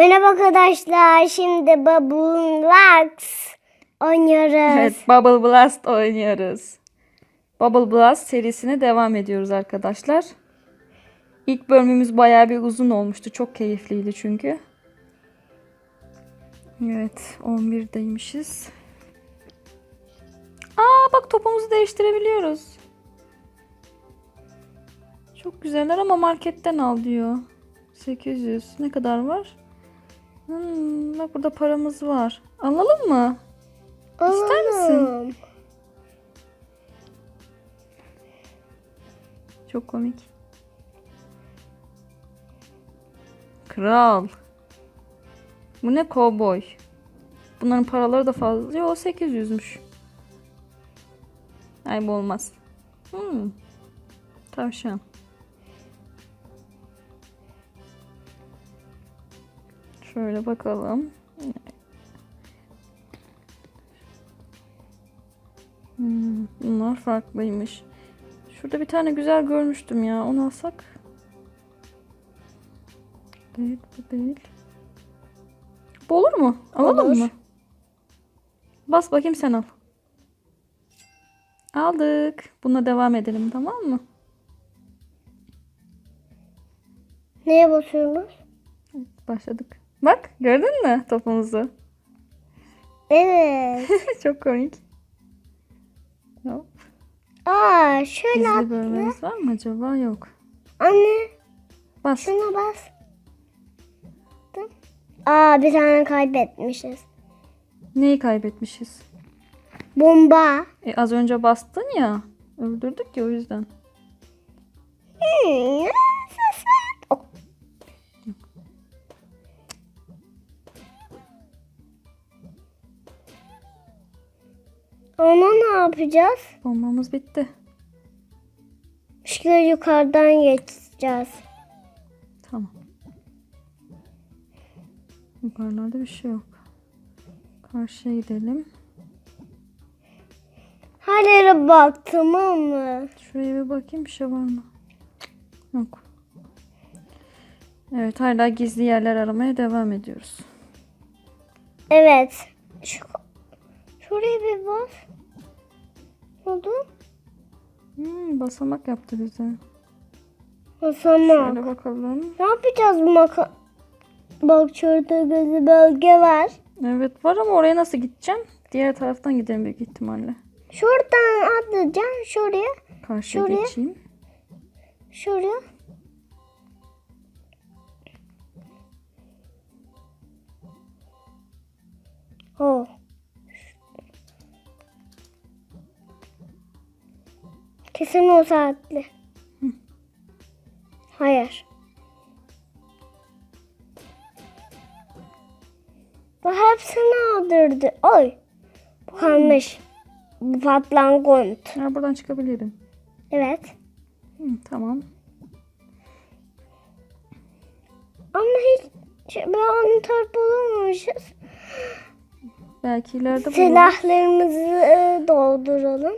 Merhaba arkadaşlar. Şimdi Bubble Wax oynuyoruz. Evet, Bubble Blast oynuyoruz. Bubble Blast serisine devam ediyoruz arkadaşlar. İlk bölümümüz bayağı bir uzun olmuştu. Çok keyifliydi çünkü. Evet, 11'deymişiz. Aa bak topumuzu değiştirebiliyoruz. Çok güzeller ama marketten al diyor. 800. Ne kadar var? Hmm, bak burada paramız var. Alalım mı? İster misin? Alalım. Çok komik. Kral. Bu ne kovboy? Bunların paraları da fazla. Yo 800'müş. Ay bu olmaz. Hmm. Tavşan. Şöyle bakalım. Hmm, bunlar farklıymış. Şurada bir tane güzel görmüştüm ya. Onu alsak. Değil, bu değil. Bu olur mu? Alalım Olur. mı? Bas bakayım sen al. Aldık. Bununla devam edelim tamam mı? Neye basıyoruz? Başladık. Bak gördün mü topumuzu? Evet. Çok komik. Hop. Aa şöyle Gizli bölmemiz var mı acaba? Yok. Anne Bas. şuna bas. Aa bir tane kaybetmişiz. Neyi kaybetmişiz? Bomba. E, az önce bastın ya. Öldürdük ya o yüzden. Hmm, Ona ne yapacağız? Bombamız bitti. Şöyle yukarıdan geçeceğiz. Tamam. Yukarılarda bir şey yok. Karşıya gidelim. Her yere bak tamam mı? Şuraya bir bakayım bir şey var mı? Yok. Evet hala gizli yerler aramaya devam ediyoruz. Evet. Şu, şuraya bir bas. Ne oldu? Hmm, basamak yaptı bize. Basamak. Şöyle bakalım. Ne yapacağız bu maka? Bak şurada gözü bölge var. Evet var ama oraya nasıl gideceğim? Diğer taraftan gidelim büyük ihtimalle. Şuradan atlayacağım şuraya. Karşıya Şuraya. geçeyim. Şuraya. Oh. Kesin o saatli. Hayır. Bu hepsini öldürdü. Oy. Bu kalmış. Bu patlangoç. Ha, buradan çıkabilirim. Evet. Hı, tamam. Ama hiç bir anahtar bulamamışız. Belki ileride buluruz. Silahlarımızı e, dolduralım.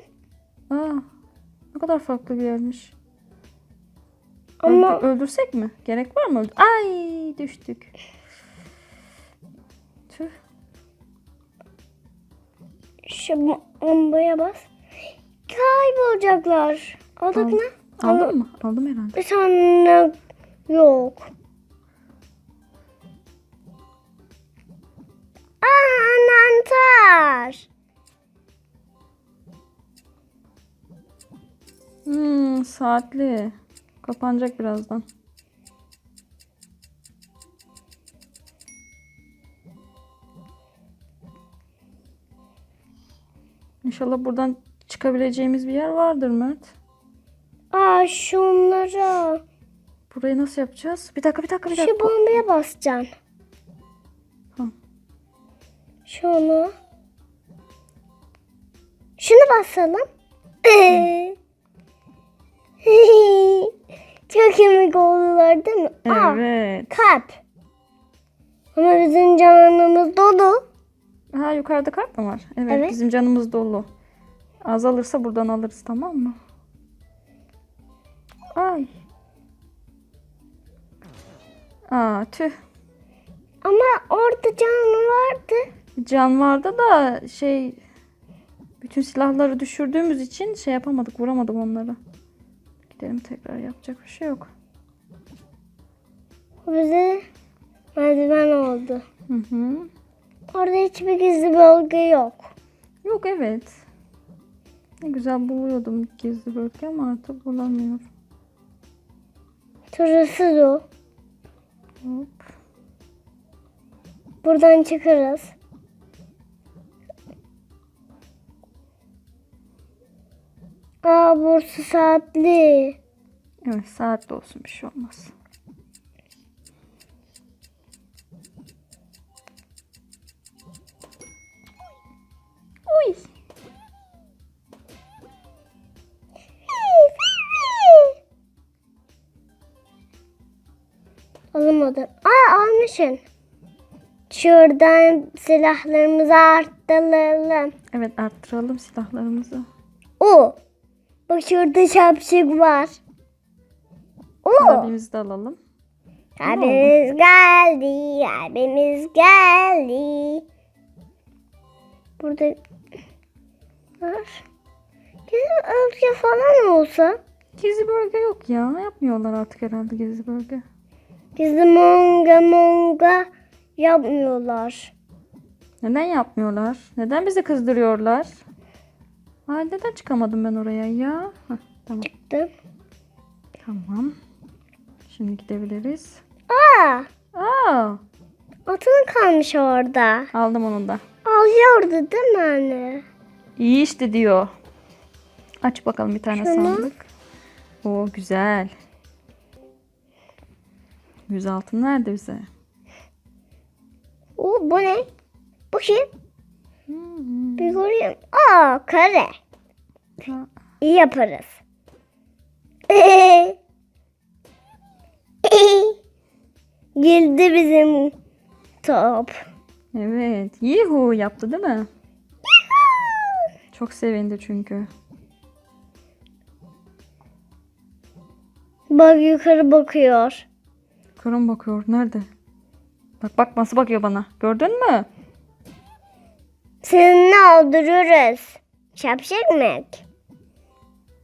Aa, kadar farklı bir yermiş. Ama Öldü- öldürsek mi? Gerek var mı? Öldü- Ay düştük. Tüh. şu bombaya bas. Kaybolacaklar. Aldık Aldım. mı? Aldın mı? Aldım herhalde. Bir tane yok. Aa, anahtar. Hmm, saatli. Kapanacak birazdan. İnşallah buradan çıkabileceğimiz bir yer vardır Mert. Aa şunlara. Burayı nasıl yapacağız? Bir dakika bir dakika bir Şu dakika. bombaya basacaksın. Tamam. Şunu. Şunu basalım. Çok komik oldular değil mi? Aa, Evet. kalp. Ama bizim canımız dolu. Ha yukarıda kart mı var? Evet, Evet. bizim canımız dolu. Azalırsa buradan alırız tamam mı? Ay. Aa tüh. Ama orada canlı vardı. Can vardı da şey bütün silahları düşürdüğümüz için şey yapamadık vuramadık onları. Gidelim tekrar yapacak bir şey yok. Bize merdiven oldu. Hı hı. Orada hiçbir gizli bölge yok. Yok evet. Ne güzel buluyordum gizli bölge ama artık bulamıyorum. Turası o. Hop. Buradan çıkarız. Aa burası saatli. Evet saatli olsun bir şey olmaz. Uy. Alamadım. Aa almışsın. Şuradan silahlarımızı arttıralım. Evet arttıralım silahlarımızı. O. Bak şurada şapşık var. O. Abimizi de alalım. Abimiz geldi. Abimiz geldi. Burada var. Gizli bölge falan olsa. Gizli bölge yok ya. Yapmıyorlar artık herhalde gizli bölge. Gizli monga monga yapmıyorlar. Neden yapmıyorlar? Neden bizi kızdırıyorlar? Ay neden çıkamadım ben oraya ya? Heh, tamam. Dı. Tamam. Şimdi gidebiliriz. Aa, Aa, atın kalmış orada. aldım onu da. Alıyordu değil mi anne? İyi işte diyor. Aç bakalım bir tane Şunu. sandık. Oo güzel. Yüz altın nerede bize? Oo, bu ne? Bu kim? Hmm. Bir göreyim. Aa, kare. Ha, İyi yaparız. Girdi bizim top. Evet. Yuhu yaptı değil mi? Çok sevindi çünkü. Bak yukarı bakıyor. Karın bakıyor. Nerede? Bak bak nasıl bakıyor bana. Gördün mü? Seninle öldürürüz. Şapşak mı?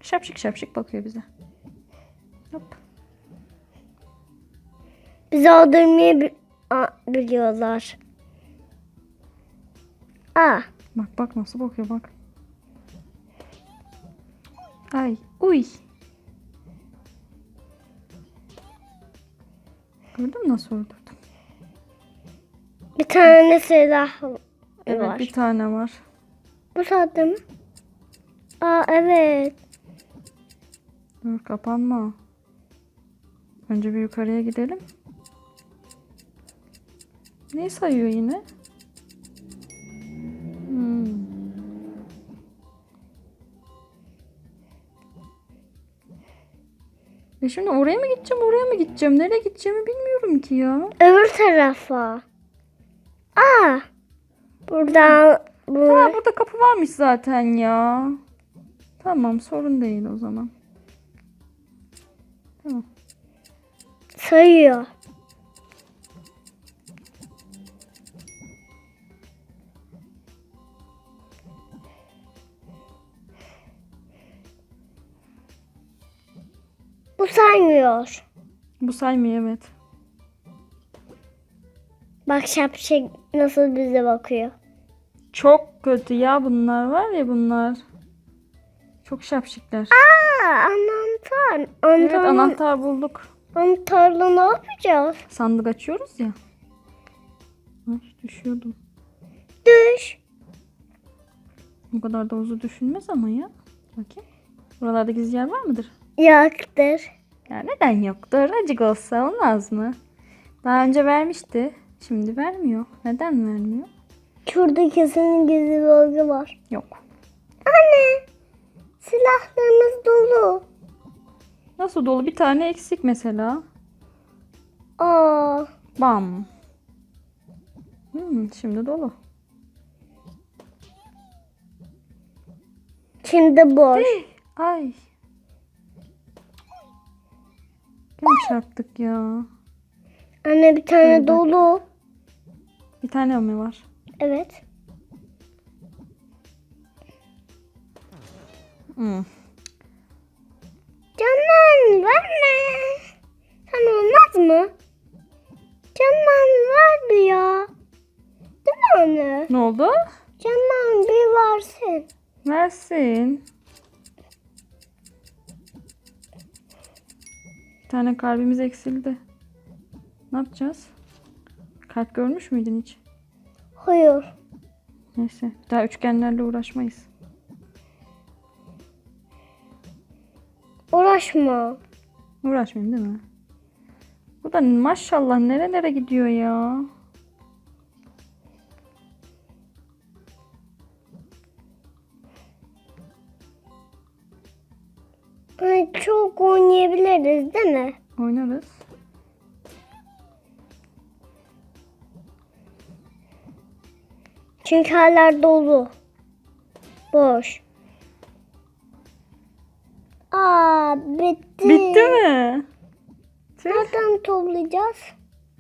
Şapşık şapşık bakıyor bize. Hop. Bizi öldürmeyi bi- a- biliyorlar. Aa, Bak bak nasıl bakıyor bak. Ay uy. Gördün mü nasıl öldürdüm? bir tane silah Evet var. bir tane var. Bu saatte mi? Aa evet. Dur kapanma. Önce bir yukarıya gidelim. Ne sayıyor yine? Hmm. E şimdi oraya mı gideceğim, oraya mı gideceğim? Nereye gideceğimi bilmiyorum ki ya. Öbür tarafa. Aa. Buradan bu Ha burada kapı varmış zaten ya. Tamam sorun değil o zaman. Tamam. sayıyor. Bu saymıyor. Bu saymıyor evet. Bak şapşik nasıl bize bakıyor. Çok kötü ya bunlar var ya bunlar. Çok şapşikler. Aa anahtar. Evet Anahtar. bulduk. Anahtarla ne yapacağız? Sandık açıyoruz ya. Ay düşüyordum. Düş. Bu kadar da hızlı düşünmez ama ya. Bakayım. Buralarda gizli yer var mıdır? Yaktır. Ya neden yoktur? Acık olsa olmaz mı? Daha önce vermişti. Şimdi vermiyor. Neden vermiyor? Şurada kesin gizli bölge var. Yok. Anne. Silahlarımız dolu. Nasıl dolu? Bir tane eksik mesela. Aa. Bam. Hmm, şimdi dolu. Şimdi boş. Ay. Gene çarptık ya. Anne bir tane Şurada. dolu. Bir tane mi var? Evet. Hmm. Canlan verme. Sen olmaz mı? Canlan ver bir ya. Değil mi anne? Ne oldu? Canlan bir varsın. Versin. Bir tane kalbimiz eksildi. Ne yapacağız? Kalp görmüş müydün hiç? Hayır. Neyse. Bir daha üçgenlerle uğraşmayız. Uğraşma. Uğraşmayayım değil mi? Bu da maşallah nerelere gidiyor ya. Çünkü hala dolu. Boş. Aa bitti. Bitti mi? Tüh. Nereden toplayacağız?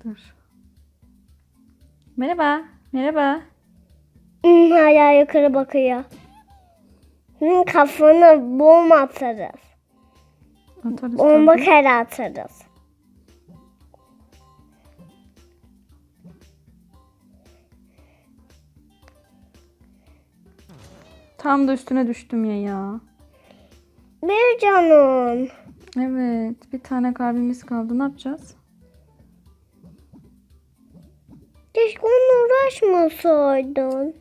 Dur. Merhaba. Merhaba. Hmm, hala yukarı bakıyor. Hmm, kafanı bomba atarız. Atarız Bomba tabii. kere atarız. Tam da üstüne düştüm ya ya. Bir canım. Evet. Bir tane kalbimiz kaldı. Ne yapacağız? Keşke onunla uğraşmasaydın.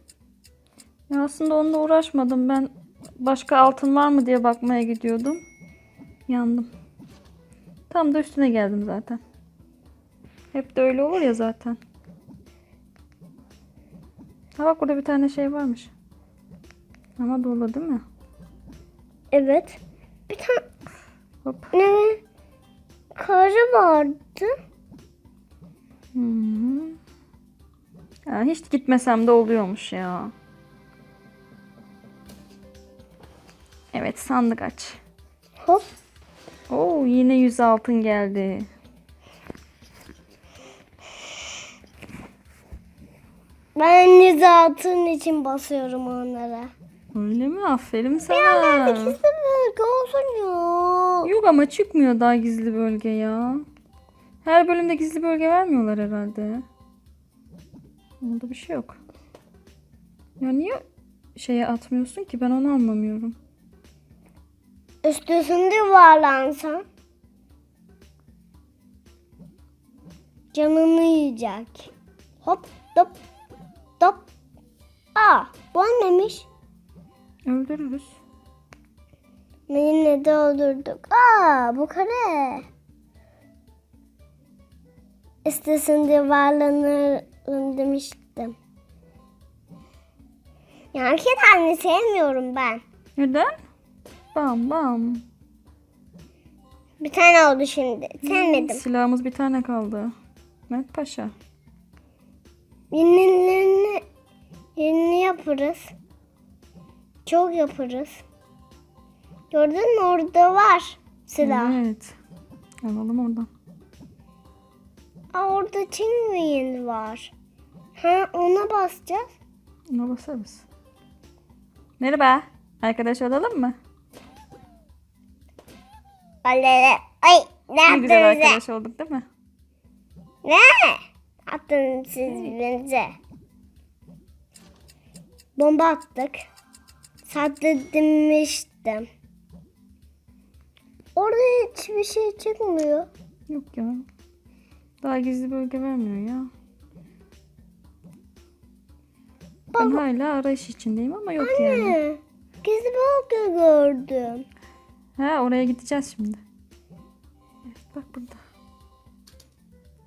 Ya aslında onunla uğraşmadım. Ben başka altın var mı diye bakmaya gidiyordum. Yandım. Tam da üstüne geldim zaten. Hep de öyle olur ya zaten. Ha bak burada bir tane şey varmış. Ama dolu değil mi? Evet. Bir tane Hop. ne? Karı vardı. Hmm. Ya hiç gitmesem de oluyormuş ya. Evet sandık aç. Hop. Oo yine 100 altın geldi. Ben yüzatın için basıyorum onlara. Öyle mi? Aferin sana. gizli bölge olsun ya. Yok ama çıkmıyor daha gizli bölge ya. Her bölümde gizli bölge vermiyorlar herhalde. Onda bir şey yok. Ya niye şeye atmıyorsun ki ben onu anlamıyorum. Üstüsünde yuvarlansan. Canını yiyecek. Hop hop hop. Aa bu annemiş. Öldürürüz. Yine de öldürdük. Aa bu kare. İstesinde yuvarlanırım demiştim. Ya hareket halini sevmiyorum ben. Neden? Bam bam. Bir tane oldu şimdi. Sevmedim. Silahımız bir tane kaldı. Mert Paşa. Yenilerini, yeni yaparız. Çok yaparız. Gördün mü orada var silah. Evet. Alalım oradan. Aa, orada Çin'in var. Ha ona basacağız. Ona basarız. Merhaba. Arkadaş olalım mı? Alele. Ay ne Ne güzel yaptınız? arkadaş olduk değil mi? Ne? Attınız siz birbirinize. Bomba attık. Sattı demiştim. Orada hiçbir şey çıkmıyor. Yok ya. Daha gizli bölge vermiyor ya. Ben hala arayış içindeyim ama yok yani. Ne? Gizli bölge gördüm. Ha oraya gideceğiz şimdi. Evet bak burada.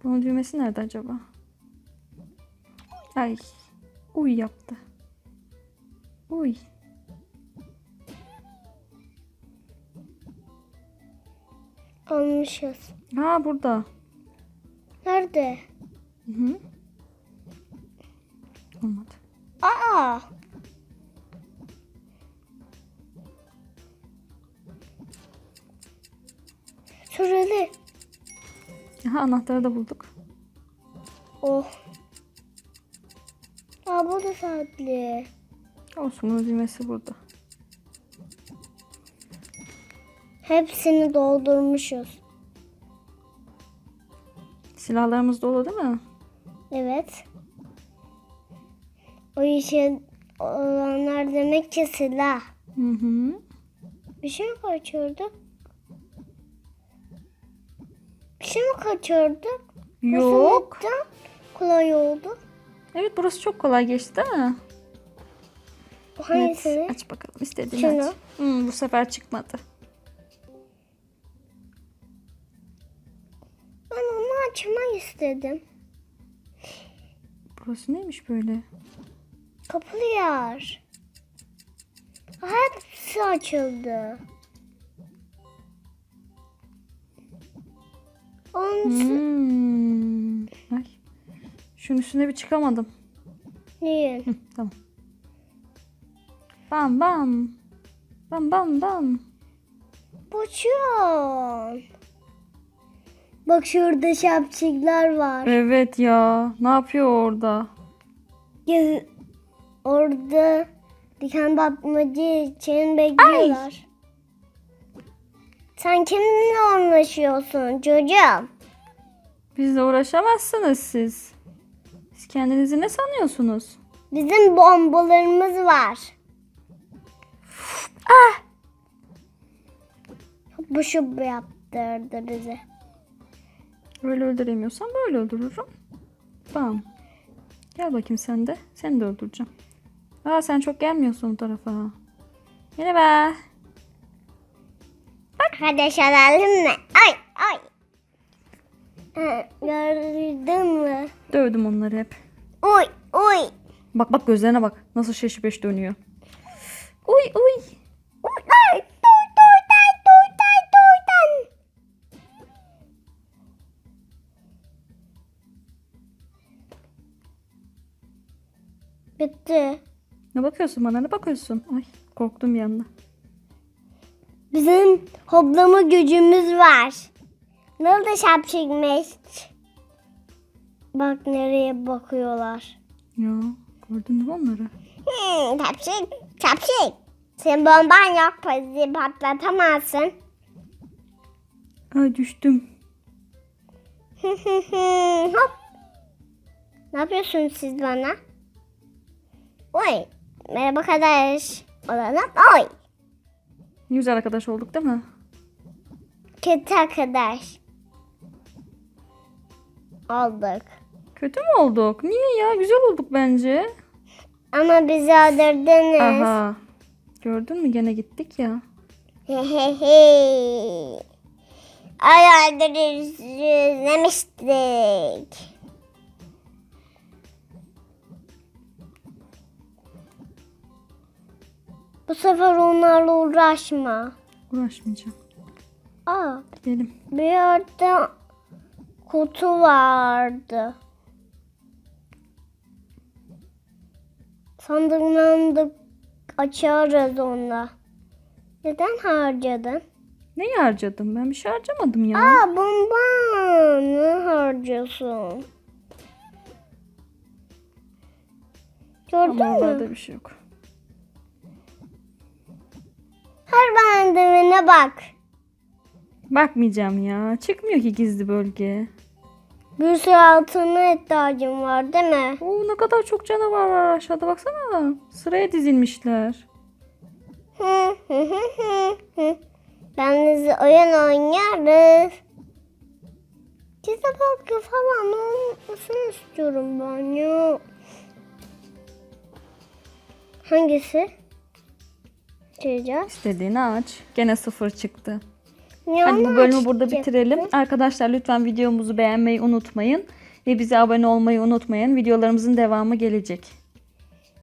Bunun düğmesi nerede acaba? Ay. Uy yaptı. Uy. Almışız. Ha burada. Nerede? Hı -hı. Olmadı. Aa! Süreli. Aha anahtarı da bulduk. Oh. Aa bu da saatli. Olsun bunun düğmesi burada. Hepsini doldurmuşuz. Silahlarımız dolu değil mi? Evet. O işe olanlar demek ki silah. Hı hı. Bir şey mi kaçırdık? Bir şey mi kaçırdık? Yok. Nasıl kolay oldu? Evet burası çok kolay geçti değil mi? Hangisini? Evet, aç bakalım istediğini Şunu. aç. Hmm, bu sefer çıkmadı. Açmak istedim. Burası neymiş böyle? Kapalı yer. Hepsi açıldı. Onun Hmm. Ay. Şunun üstüne bir çıkamadım. niye? Hı, tamam. Bam bam. Bam bam bam. Uçuyor. Bak şurada şapçıklar var. Evet ya. Ne yapıyor orada? Gez- orada diken batmacı için bekliyorlar. Sen kiminle anlaşıyorsun çocuğum? Bizle uğraşamazsınız siz. Siz kendinizi ne sanıyorsunuz? Bizim bombalarımız var. Ah! Bu şu yaptırdı bizi. Böyle öldüremiyorsan böyle öldürürüm. Bam. Gel bakayım sen de. Seni de öldüreceğim. Aa sen çok gelmiyorsun o tarafa. Merhaba. Arkadaş alalım mı? Ay ay. Ha, Gördün mü? Dövdüm onları hep. Uy uy. Bak bak gözlerine bak. Nasıl şaşı beş dönüyor. Uy. Uy Ne bakıyorsun bana ne bakıyorsun? Ay korktum anda. Bizim hoplama gücümüz var. Ne oldu şapşikmiş? Bak nereye bakıyorlar. Ya gördün mü onları? Hmm, şapşik, şapşik. Senin bomban yok, bizi patlatamazsın. Ay düştüm. Hop. Ne yapıyorsunuz siz bana? Oy. Merhaba arkadaş. Olalım. Oy. Güzel arkadaş olduk değil mi? Kötü arkadaş. Olduk. Kötü mü olduk? Niye ya? Güzel olduk bence. Ama bizi öldürdünüz. Aha. Gördün mü gene gittik ya. Hehehe. Ay öldürürüz demiştik. Bu sefer onlarla uğraşma. Uğraşmayacağım. Aa, Gidelim. bir yerde kutu vardı. Sandıktan da açarız onunla. Neden harcadın? Neyi harcadım? Ben bir şey harcamadım ya. Aa bombanı harcıyorsun. Gördün Ama mü? orada bir şey yok. Her bandemine bak. Bakmayacağım ya. Çıkmıyor ki gizli bölge. Bir sürü altına ihtiyacım var değil mi? Oo ne kadar çok canavar var aşağıda baksana. Sıraya dizilmişler. Hı hı hı hı hı. Oyun oynarız. Gizli bölge falan olmasını istiyorum ben ya. Hangisi? Çekeceğiz. İstediğini aç. Gene sıfır çıktı. Ya Hadi bu bölümü burada açacaktım. bitirelim. Arkadaşlar lütfen videomuzu beğenmeyi unutmayın. Ve bize abone olmayı unutmayın. Videolarımızın devamı gelecek.